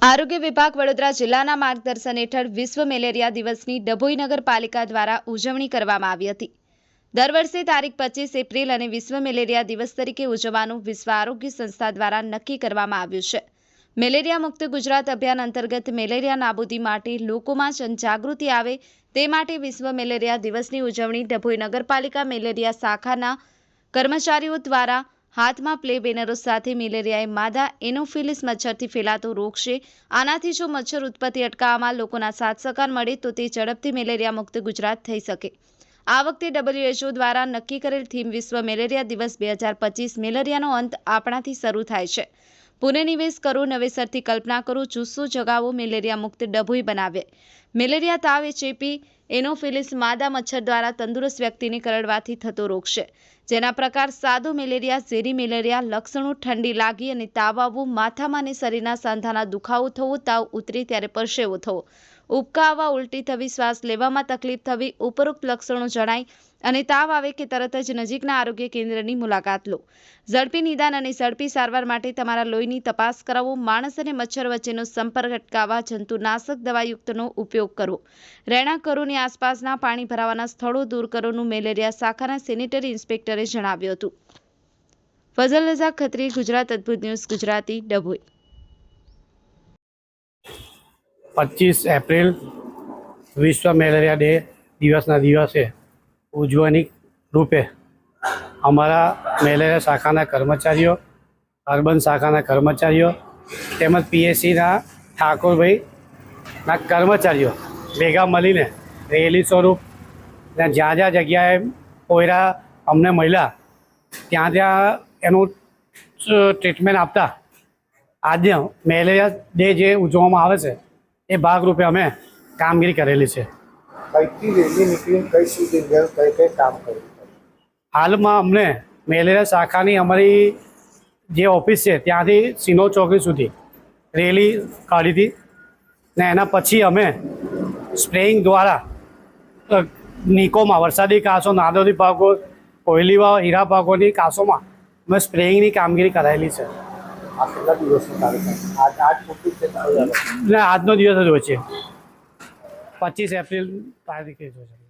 આરોગ્ય વિભાગ વડોદરા જિલ્લાના માર્ગદર્શન હેઠળ વિશ્વ મેલેરિયા દિવસની ડભોઈ નગરપાલિકા દ્વારા ઉજવણી કરવામાં આવી હતી. દર વર્ષે તારીખ પચીસ એપ્રિલ અને વિશ્વ મેલેરિયા દિવસ તરીકે ઉજવવાનું વિશ્વ આરોગ્ય સંસ્થા દ્વારા નક્કી કરવામાં આવ્યું છે. મેલેરિયા મુક્ત ગુજરાત અભિયાન અંતર્ગત મેલેરિયા નાબૂદી માટે લોકોમાં જનજાગૃતિ આવે તે માટે વિશ્વ મેલેરિયા દિવસની ઉજવણી ડભોઈ નગરપાલિકા મેલેરિયા શાખાના કર્મચારીઓ દ્વારા હાથમાં પ્લે બેનરો સાથે મેલેરિયાએ માદા એનોફિલિસ મચ્છરથી ફેલાતો રોગ છે. આનાથી જો મચ્છર ઉત્પત્તિ અટકાવવામાં લોકોના સાથ સહકાર મળે તો તે ઝડપથી મેલેરિયા મુક્ત ગુજરાત થઈ શકે. આ વખતે ડબલ્યુએચઓ દ્વારા નક્કી કરેલ થીમ વિશ્વ મેલેરિયા દિવસ બે હજાર પચીસ મેલેરિયાનો અંત આપણાથી શરૂ થાય છે. પુનઃનિવેશ કરો, નવેસરથી કલ્પના કરો, જુસ્સો જગાવો, મેલેરિયા મુક્ત ડભોઈ બનાવે. મેલેરિયા તાવ ચેપી એનોફિલિસ માદા મચ્છર દ્વારા તંદુરસ્ત વ્યક્તિને કરડવાથી થતો રોગ છે. જેના પ્રકાર સાદો મેલેરિયા, ઝેરી મેલેરિયા, લક્ષણો ઠંડી લાગી અને તાવ આવવું, માથામાં અને શરીરના સાંધાના દુખાવો થવો, તાવ ઉતરે ત્યારે પરસેવો થવો. ઉબકા આવવા ઉલટી થવી, શ્વાસ લેવામાં તકલીફ થવી, ઉપરોક્ત લક્ષણો જણાય અને તાવ આવે કે તરત જ નજીકના આરોગ્ય કેન્દ્રની મુલાકાત લો. ઝડપી નિદાન અને ઝડપી સારવાર માટે તમારા લોહીની તપાસ કરાવો. માણસ અને મચ્છર વચ્ચેનો સંપર્ક અટકાવવા જંતુનાશક દવાયુક્તનો ઉપયોગ કરવો રહેણાંકરોની આસપાસના પાણી ભરાવાના સ્થળો દૂર કરોનું મેલેરિયા શાખાના સેનેટરી ઇન્સ્પેક્ટરે જણાવ્યું હતું. ફઝલ રઝા ખત્રી, ગુજરાત અદ્ભુત ન્યૂઝ, ગુજરાતી ડભોઈ. પચીસ એપ્રિલ વિશ્વ મેલેરિયા ડે દિવસના દિવસે ઉજવણી રૂપે અમારા મેલેરિયા શાખાના કર્મચારીઓ, અર્બન શાખાના કર્મચારીઓ તેમજ પીએસસીના ઠાકોરભાઈના કર્મચારીઓ ભેગા મળીને રેલી સ્વરૂપ ને જ્યાં જ્યાં જગ્યાએ કોયરા અમને મળ્યા, ત્યાં ત્યાં એનું ટ્રીટમેન્ટ આપતા. આજે મેલેરિયા ડે જે ઉજવવામાં આવે છે એ ભાગરૂપે અમે કામગીરી કરેલી છે. કઈથી રેલી નીકળીને કઈ સુધી કઈ કઈ કામ કર્યું? હાલમાં અમને મેલેરિયા શાખાની અમારી જે ઓફિસ છે ત્યાંથી સિનો ચોકડી સુધી રેલી કાઢી હતી ને એના પછી અમે સ્પ્રેઇંગ દ્વારા નિકોમાં વરસાદી કાંસો નાદોદી પાકો કોયલીવા હીરા પાકોની કાંસોમાં અમે સ્પ્રેઇંગની કામગીરી કરાયેલી છે. આજનો દિવસ જ હોય છે. પચીસ એપ્રિલ તારીખે જ હોય છે.